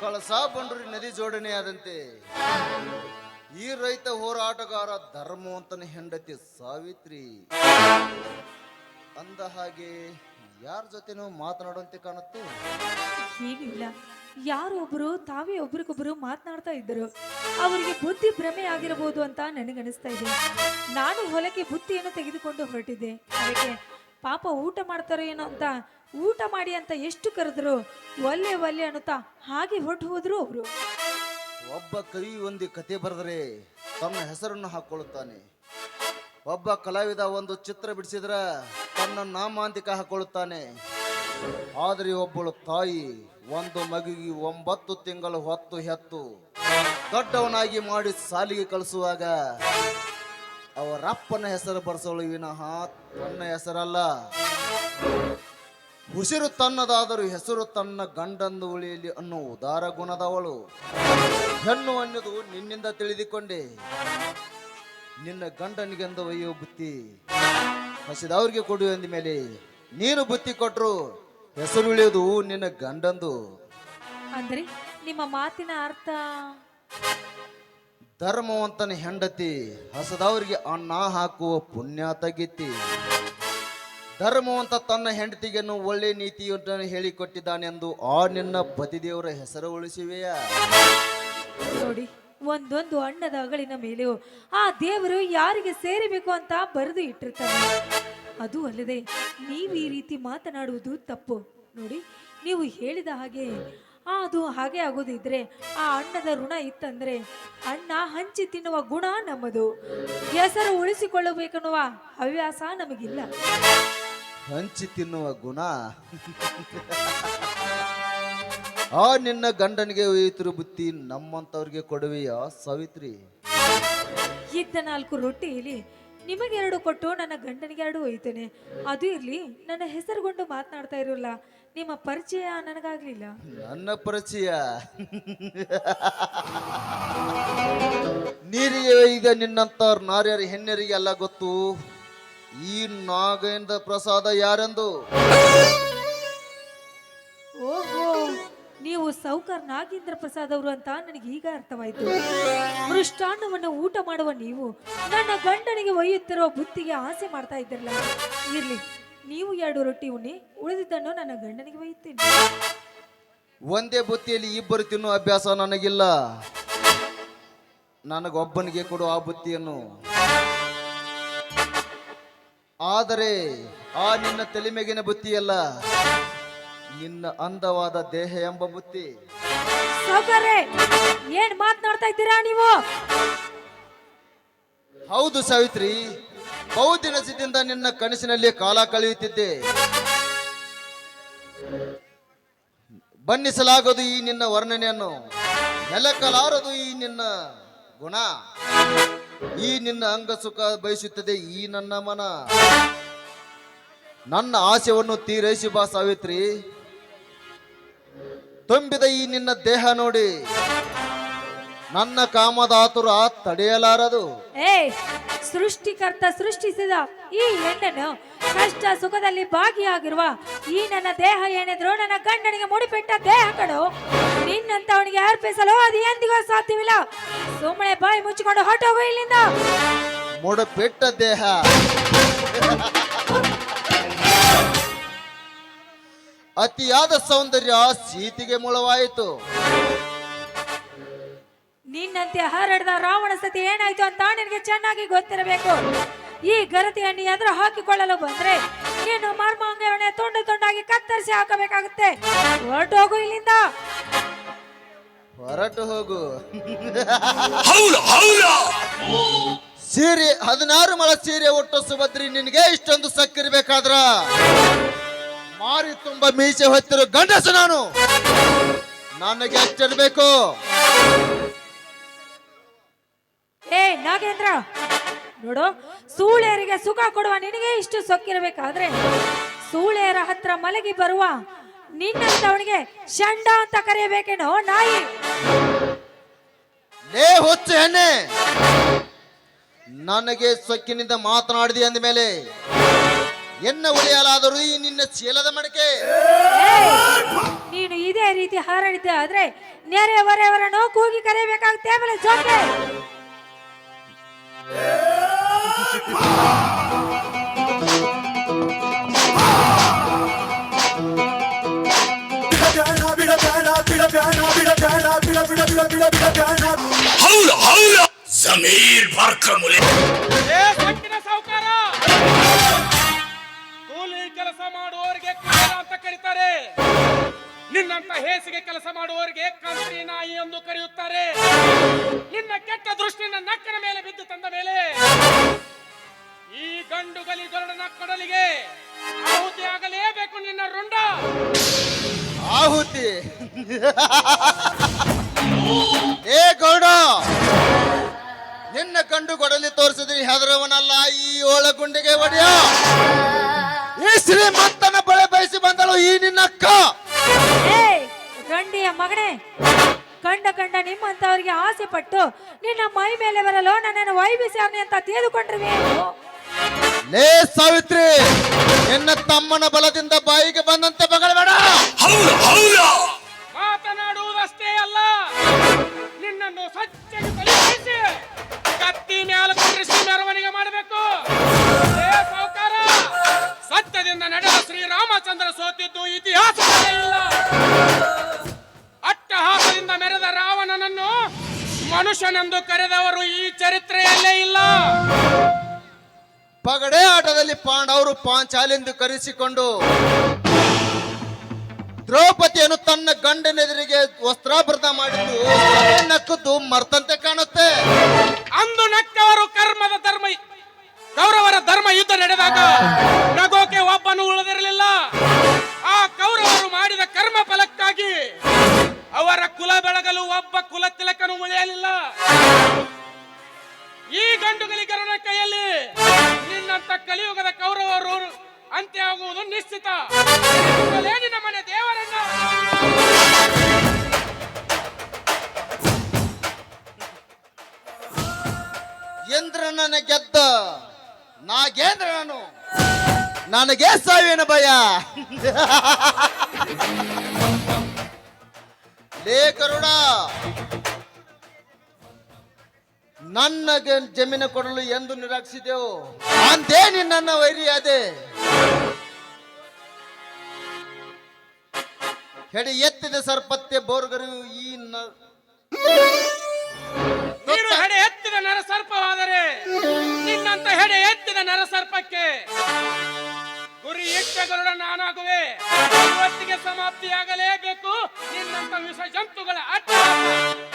ಕಳಸಾ ಬಂಡ್ರಿ ನದಿ ಜೋಡಣೆ ಆದಂತೆ. ಈ ರೈತ ಹೋರಾಟಗಾರ ಧರ್ಮವಂತನ ಹೆಂಡತಿ ಸಾವಿತ್ರಿ. ಅಂದ ಹಾಗೆ ಯಾರ ಜೊತೆನೂ ಮಾತನಾಡುವಂತೆ ಕಾಣುತ್ತೆ? ಹೀಗಿಲ್ಲ. ಯಾರು ಒಬ್ಬರು ತಾವೇ ಒಬ್ರಿಗೊಬ್ರು ಮಾತನಾಡ್ತಾ ಇದ್ದರು. ಅವರಿಗೆ ಬುದ್ಧಿ ಭ್ರಮೆ ಆಗಿರಬಹುದು ಅಂತ ನನಗನಿಸ್ತಾ ಇದೆ. ನಾನು ಹೊಲಕ್ಕೆ ಬುತ್ತಿಯನ್ನು ತೆಗೆದುಕೊಂಡು ಹೊರಟಿದ್ದೆ. ಅದಕ್ಕೆ ಪಾಪ ಊಟ ಮಾಡ್ತಾರೋ ಏನೋ ಅಂತ ಊಟ ಮಾಡಿ ಅಂತ ಎಷ್ಟು ಕರೆದ್ರು ಒಲ್ಲೆ ಒಲ್ಲೆ ಅನ್ನುತ್ತಾ ಹಾಗೆ ಹೊರಟು ಹೋದ್ರು ಅವರು. ಒಬ್ಬ ಕವಿ ಒಂದು ಕತೆ ಬರೆದರೆ ತನ್ನ ಹೆಸರನ್ನು ಹಾಕೊಳ್ಳುತ್ತಾನೆ. ಒಬ್ಬ ಕಲಾವಿದ ಒಂದು ಚಿತ್ರ ಬಿಡಿಸಿದ್ರ ತನ್ನ ನಾಮಾಂತಿಕ ಹಾಕೊಳ್ಳುತ್ತಾನೆ. ಆದರೆ ಒಬ್ಬಳು ತಾಯಿ ಒಂದು ಮಗುವಿಗೆ ಒಂಬತ್ತು ತಿಂಗಳು ಹೊತ್ತು ಹೆತ್ತು. ದೊಡ್ಡವನಾಗಿ ಮಾಡಿ ಸಾಲಿಗೆ ಕಳಿಸುವಾಗ ಅವರಪ್ಪನ ಹೆಸರು ಬರ್ಸೋಳು ವಿನಃ ತನ್ನ ಹೆಸರಲ್ಲ. ಉಸಿರು ತನ್ನದಾದರೂ ಹೆಸರು ತನ್ನ ಗಂಡಂದು ಉಳಿಯಲಿ ಅನ್ನೋ ಉದಾರ ಗುಣದವಳು. ಹೆಣ್ಣು ಅನ್ನೋದು ನಿನ್ನಿಂದ ತಿಳಿದುಕೊಂಡೆ. ನಿನ್ನ ಗಂಡನಿಗೆಂದು ಒಯ್ಯೋ ಬುತ್ತಿ. ಹಸಿದವ್ರಿಗೆ ಕೊಡು ಅಂದ ಮೇಲೆ ನೀನು ಬುತ್ತಿ ಕೊಟ್ರು ಹೆಸರು ಉಳಿಯೋದು ನಿನ್ನ ಗಂಡಂದು. ಅಂದ್ರೆ ನಿಮ್ಮ ಮಾತಿನ ಅರ್ಥ? ಧರ್ಮವಂತನ ಹೆಂಡತಿ ಹಸದವರಿಗೆ ಅನ್ನ ಹಾಕುವ ಪುಣ್ಯ ತಗಿತಿ. ಧರ್ಮವಂತ ತನ್ನ ಹೆಂಡತಿಗೆನ್ನು ಒಳ್ಳೆ ನೀತಿಯನ್ನು ಹೇಳಿಕೊಟ್ಟಿದ್ದಾನೆಂದು ಆ ನಿನ್ನ ಪತಿದೇವರ ಹೆಸರು ಉಳಿಸಿವೆಯಾ? ನೋಡಿ, ಒಂದೊಂದು ಅಣ್ಣದ ಅಗಳಿನ ಮೇಲೆಯೂ ಆ ದೇವರು ಯಾರಿಗೆ ಸೇರಬೇಕು ಅಂತ ಬರೆದು ಇಟ್ಟಿರ್ತಾರೆ ಅದು ಅಲ್ಲದೆ, ನೀವು ಈ ರೀತಿ ಮಾತನಾಡುವುದು ತಪ್ಪು. ನೋಡಿ, ನೀವು ಹೇಳಿದ ಹಾಗೆ ಅದು ಹಾಗೆ ಆಗೋದಿದ್ರೆ ಆ ಅಣ್ಣದ ಋಣ ಇತ್ತಂದ್ರೆ ಅಣ್ಣ ಹಂಚಿ ತಿನ್ನುವ ಗುಣ ನಮ್ಮದು. ಹೆಸರು ಉಳಿಸಿಕೊಳ್ಳಬೇಕನ್ನುವ ಹವ್ಯಾಸ ನಮಗಿಲ್ಲ. ಹಂಚಿ ತಿನ್ನುವ ಗುಣ. ಆ ನಿನ್ನ ಗಂಡನಿಗೆ ಒಯ್ಯುತ್ತಿರು ಬುತ್ತಿ ನಮ್ಮಂತವ್ರಿಗೆ ಕೊಡುವೆಯ ಸಾವಿತ್ರಿ. ಇದ್ದ ನಾಲ್ಕು ನಿಮಗೆ ನಿಮಗೆರಡು ಕೊಟ್ಟು ನನ್ನ ಗಂಡನಿಗೆ ಎರಡು ಒಯ್ತೇನೆ ಅದು ಇರ್ಲಿ ನನ್ನ ಹೆಸರುಗೊಂಡು ಮಾತನಾಡ್ತಾ ಇರೋಲ್ಲ. ನಿಮ್ಮ ಪರಿಚಯ ನನಗಾಗ್ಲಿಲ್ಲ. ನನ್ನ ಪರಿಚಯ? ನೀರಿಗೆ ಈಗ ನಿನ್ನಂತ ನಾರ್ಯರ ಹೆಣ್ಣರಿಗೆ ಎಲ್ಲ ಗೊತ್ತು. ಈ ನಾಗೇಂದ್ರ ಪ್ರಸಾದ ಯಾರೆಂದು? ಓಹೋ ನೀವು ಸೌಕರ್ ನಾಗೇಂದ್ರ ಪ್ರಸಾದ್ ಅವರು ಅಂತ ನನಗೆ ಈಗ ಅರ್ಥವಾಯ್ತು. ಮೃಷ್ಟಾನ್ನವನ್ನು ಊಟ ಮಾಡುವ ನೀವು ನನ್ನ ಗಂಡನಿಗೆ ಒಯ್ಯುತ್ತಿರುವ ಬುತ್ತಿಗೆ ಆಸೆ ಮಾಡ್ತಾ ಇದ್ದಿರಲ್ಲ ಇರ್ಲಿ. ನೀವು ಎರಡು ರೊಟ್ಟಿ ಉಣ್ಣಿ ಉಳಿದಿದ್ದನ್ನು ನನ್ನ ಗಂಡನಿಗೆ ಒಯ್ಯುತ್ತೇನೆ ಒಂದೇ ಬುತ್ತಿಯಲ್ಲಿ ಇಬ್ಬರು ತಿನ್ನುವ ಅಭ್ಯಾಸ ನನಗಿಲ್ಲ. ನನಗೊಬ್ಬನಿಗೆ ಕೊಡು ಆ ಬುತ್ತಿಯನ್ನು. ಆದರೆ ಆ ನಿನ್ನ ತಲೆಮೆಗಿನ ಬುತ್ತಿಯಲ್ಲ ನಿನ್ನ ಅಂದವಾದ ದೇಹ ಎಂಬ ಬುತ್ತಿ. ಏನ್ ಮಾತನಾಡ್ತಾ ಇದ್ದೀರಾ ನೀವು? ಹೌದು ಸಾವಿತ್ರಿ ಬಹುದಿನ ದಿನಸದಿಂದ ನಿನ್ನ ಕನಸಿನಲ್ಲಿ ಕಾಲ ಕಳೆಯುತ್ತಿದ್ದೆ. ಬಣ್ಣಿಸಲಾಗದು ಈ ನಿನ್ನ ವರ್ಣನೆಯನ್ನು, ನೆಲಕಲಾರದು ಈ ನಿನ್ನ ಗುಣ. ಈ ನಿನ್ನ ಅಂಗ ಸುಖ ಬಯಸುತ್ತದೆ ಈ ನನ್ನ ಮನ. ನನ್ನ ಆಸೆಯನ್ನು ತೀರೈಸಿ ಬಾ ಸಾವಿತ್ರಿ. ತುಂಬಿದ ಈ ನಿನ್ನ ದೇಹ ನೋಡಿ. ನನ್ನ ಕಾಮದಾತುರ ತಡೆಯಲಾರದು. ಏ ಸೃಷ್ಟಿಕರ್ತ ಸೃಷ್ಟಿಸಿದ ಈ ಹೆಣ್ಣನ್ನು ಕಷ್ಟ ಸುಖದಲ್ಲಿ ಭಾಗಿಯಾಗಿರುವ ಈ ನನ್ನ ದೇಹ ಏನಿದ್ರು ನನ್ನ ಗಂಡನಿಗೆ ಮುಡಿಪೆಟ್ಟ ದೇಹಗಳು ನಿನ್ನಂತವನಿಗೆ ಅರ್ಪಿಸಲು ಅದು ಎಂದಿಗೂ ಸಾಧ್ಯವಿಲ್ಲ. ಸುಮ್ಮನೆ ಬಾಯಿ ಮುಚ್ಚಿಕೊಂಡು ಹೊಟ್ಟೋಗು ಇಲ್ಲಿಂದ. ಮುಡಪೆಟ್ಟ ದೇಹ. ಅತಿಯಾದ ಸೌಂದರ್ಯ ಸೀತಿಗೆ ಮೂಲವಾಯಿತು. ನಿನ್ನಂತೆ ಹರಡಿದ ರಾವಣ ಸತಿ ಏನಾಯ್ತು ಅಂತ ನಿನಗೆ ಚೆನ್ನಾಗಿ ಗೊತ್ತಿರಬೇಕು. ಈ ಗರತಿಯನ್ನು ಎದುರು ಹಾಕಿಕೊಳ್ಳಲು ಬಂದ್ರೆ ನೀನು ಮರ್ಮಾಂಗವನ್ನೇ ತುಂಡು ತುಂಡಾಗಿ ಕತ್ತರಿಸಿ ಹಾಕಬೇಕಾಗುತ್ತೆ. ಹೊರಟೋಗು ಇಲ್ಲಿಂದ. ಹೊರಟು ಹೋಗು. ಸೀರೆ ಹದಿನಾರು ಮಳ ಸೀರೆ ಒಟ್ಟು ಸುಭದ್ರಿ ನಿನಗೆ ಇಷ್ಟೊಂದು ಸಕ್ಕಿರ್ಬೇಕಾದ್ರ ಮಾರಿ ತುಂಬ ಮೀಸೆ ಹೊತ್ತಿರೋ ಗಂಡಸು ನಾನು. ನನಗೆ ಎಷ್ಟಿರ್ಬೇಕು ಏ ನಾಗೇಂದ್ರ ನೋಡು ಸೂಳೆಯರಿಗೆ ಸುಖ ಕೊಡುವ ನಿನಗೆ ಇಷ್ಟು ಸೊಕ್ಕಿರಬೇಕಾದ್ರೆ ಸೂಳೆಯರ ಹತ್ರ ಮಲಗಿ ಬರುವ ನಿನ್ನಂತವನಿಗೆ ಶಂಡ ಅಂತ ಕರೆಯಬೇಕೇನೋ ನಾಯಿ? ಲೇ ಹುಚ್ಚು ಹೆಣ್ಣೆ! ನನಗೆ ಸೊಕ್ಕಿನಿಂದ ಮಾತನಾಡಿದೆ ಅಂದ ಮೇಲೆ ಎನ್ನ ಉಳಿಯಲಾದರೂ ಈ ನಿನ್ನ ಚೀಲದ ಮಡಕೆ? ನೀನು ಇದೇ ರೀತಿ ಹಾರಾಡಿದ್ದೆ ಆದ್ರೆ ನೆರೆಹೊರೆಯವರನ್ನು ಕೂಗಿ ಕರೆಯಬೇಕಾಗುತ್ತೆ ಆಮೇಲೆ ಜೋಕೆ? ಹೌಲ ಹೌಲ ಜಮೀರ್ ಬಾರ್ಕಮುಲೆ ಏ ಸೊಕ್ಕಿನ ಸಾಹುಕಾರ ಕೂಲಿ ಕೆಲಸ ಮಾಡುವವರಿಗೆ ಅಂತ ಕರೀತಾರೆ. ನಿನ್ನಂತ ಹೇಸಿಗೆ ಕೆಲಸ ಮಾಡುವವರಿಗೆ ಕಂತ್ರಿ ನಾಯಿ ಎಂದು ಕರೆಯುತ್ತಾರೆ. ನಿನ್ನ ಕೆಟ್ಟ ಏ ಗೌಡ ನಿನ್ನ ಕಂಡು ಕೊಡಲಿ ತೋರಿಸಿದ್ರಿ ಹೆದರವನಲ್ಲ ಈ ಒಳಗುಂಡಿಗೆ ಒಡೆಯ. ಈ ಶ್ರೀಮಂತನ ಬಳೆ ಬಯಸಿ ಬಂದಳು ಈ ನಿನ್ನ ಅಕ್ಕ. ಏ ಗಂಡಿಯ ಮಗನೇ ಕಂಡ ಕಂಡ ನಿಮ್ಮಂತವರಿಗೆ ಆಸೆ ಪಟ್ಟು ನಿನ್ನ ಮೈ ಮೇಲೆ ಬರಲು ನನ್ನನ್ನು ವೈಬಿಸ್ಯಾವನೆ ಅಂತ ತಿಳಿದುಕೊಂಡ್ರಿ ಲೇ ಸಾವಿತ್ರಿ ನಿನ್ನ ತಮ್ಮನ ಬಲದಿಂದ ಮನುಷ್ಯನೆಂದು ಕರೆದವರು ಈ ಚರಿತ್ರೆಯಲ್ಲೇ ಇಲ್ಲ. ಪಗಡೆ ಆಟದಲ್ಲಿ ಪಾಂಡವರು ಪಾಂಚಾಲೆಂದು ಕರೆಸಿಕೊಂಡು ದ್ರೌಪದಿಯನ್ನು ತನ್ನ ಗಂಡನೆದುರಿಗೆ ವಸ್ತ್ರಾಭರಣ ಮಾಡಿದ್ದು ನಕ್ಕದ್ದು ಮರ್ತಂತೆ ಕಾಣುತ್ತೆ. ಅಂದು ನಕ್ಕವರು ಕರ್ಮದ ಧರ್ಮ ಕೌರವರ ಧರ್ಮ ಯುದ್ಧ ನಡೆದಾಗ ನಗೋಕೆ ಒಬ್ಬನು ಉಳಿದಿರಲಿಲ್ಲ. ಆ ಕೌರವರು ಮಾಡಿದ ಕರ್ಮ ಫಲಕ್ಕಾಗಿ ಅವರ ಕುಲ ಬೆಳಗಲು ಒಬ್ಬ ಕುಲ ತಿಲಕನು ಉಳಿಯಲಿಲ್ಲ. ಈ ಗಂಡುಗಲಿಗರನ ಕೈಯಲ್ಲಿ ನಿನ್ನಂತ ಕಲಿಯುಗದ ಕೌರವರು ಅಂತ್ಯ ಆಗುವುದು ನಿಶ್ಚಿತ ನಿನ್ನ ಮನೆ ದೇವರನ್ನ. ಇಂದ್ರನನ್ನ ಗೆದ್ದ ನಾಗೇಂದ್ರ ನಾನು ನನಗೆ ಸಾವಿನ ಭಯ. ಲೇ ಕರುಣ ನನ್ನ ಜಮೀನು ಕೊಡಲು ಎಂದು ನಿರಾಕ್ಷಿದೆವು ಅಂದೇ ನಿನ್ನ ವೈರಿಯಾದೆ. ಹೆಡೆ ಎತ್ತಿದ ಸರ್ಪತ್ತೆ ಬೋರ್ಗರು ಈ ನೀನು ಹೆಡೆ ಎತ್ತಿದ ನರಸರ್ಪವಾದರೆ ನಿನ್ನಂತ ಹೆಡೆ ಎತ್ತಿದ ನರಸರ್ಪಕ್ಕೆ ಗುರಿ ಇಟ್ಟ ಗರುಡ ನಾನಾಗುವೆ. ಇವತ್ತಿಗೆ ಸಮಾಪ್ತಿಯಾಗಲೇಬೇಕು. ನಿನ್ನಂತ ವಿಷ ಜಂತುಗಳ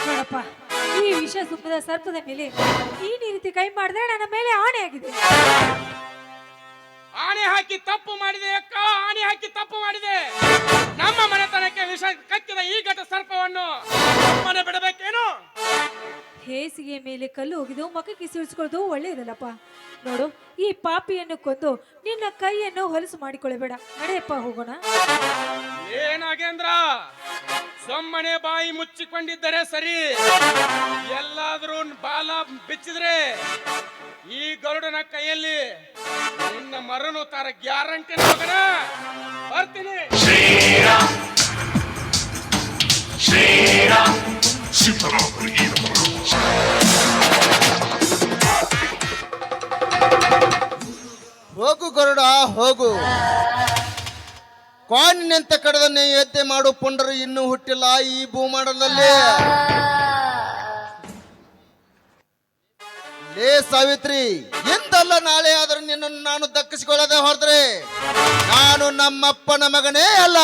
ನೋಡಪ್ಪ ಈ ವಿಷ ಸುಪ್ಪದ ಸರ್ಪದ ಮೇಲೆ ಈ ರೀತಿ ಕೈ ಮಾಡಿದ್ರೆ ನನ್ನ ಮೇಲೆ ಆಣೆ ಆಗಿದೆ. ಆಣೆ ಹಾಕಿ ತಪ್ಪು ಮಾಡಿದೆ ಅಕ್ಕ ಆಣೆ ಹಾಕಿ ತಪ್ಪು ಮಾಡಿದೆ. ನಮ್ಮ ಮನೆತನಕ್ಕೆ ವಿಷ ಕಕ್ಕಿದ ಈ ಘಟ ಸರ್ಪವನ್ನು ಮನೆ ಬಿಡಬೇಕೇನು? ಹೇಸಿಗೆ ಮೇಲೆ ಕಲ್ಲು ಹೋಗಿದ್ದು ಮಕ್ಕಕ್ಕೆ ಸಿಡಿಸ್ಕೊಳ್ಳೋದು ಒಳ್ಳೆಯದಲ್ಲಪ್ಪ. ನೋಡು ಈ ಪಾಪಿಯನ್ನು ಕೊಂದು ನಿನ್ನ ಕೈಯನ್ನು ಹೊಲಸು ಮಾಡಿಕೊಳ್ಳಬೇಡ. ನಡೆಯಪ್ಪ ಹೋಗೋಣ. ಏನಾಗೇಂದ್ರ ಸೊಮ್ಮನೆ ಬಾಯಿ ಮುಚ್ಚಿಕೊಂಡಿದ್ದರೆ ಸರಿ. ಎಲ್ಲಾದ್ರೂ ಬಾಲ ಬಿಚ್ಚಿದ್ರೆ ಈ ಗರುಡನ ಕೈಯಲ್ಲಿ ನಿನ್ನ ಮರನು ತಾರ ಗ್ಯಾರಂಟಿ ಮಗನ ಬರ್ತೀನಿ. ಶ್ರೀರಾಮ್. ಶ್ರೀರಾಮ್. ಹೋಗು ಗರುಡ ಹೋಗು. ಕಾಣಿನಂತ ಕಡದನ್ನೇ ಎದ್ದೆ ಮಾಡು ಪುಂಡರು ಇನ್ನೂ ಹುಟ್ಟಿಲ್ಲ ಈ ಭೂಮಾಡದಲ್ಲಿ ಲೇ ಸಾವಿತ್ರಿ, ಎಂದಲ್ಲ ನಾಳೆ ಆದರೂ ನಿನ್ನನ್ನು ನಾನು ದಕ್ಕಿಸಿಕೊಳ್ಳದೆ ಹೊರದ್ರೆ? ನಾನು ನಮ್ಮಪ್ಪನ ಮಗನೇ ಅಲ್ಲ.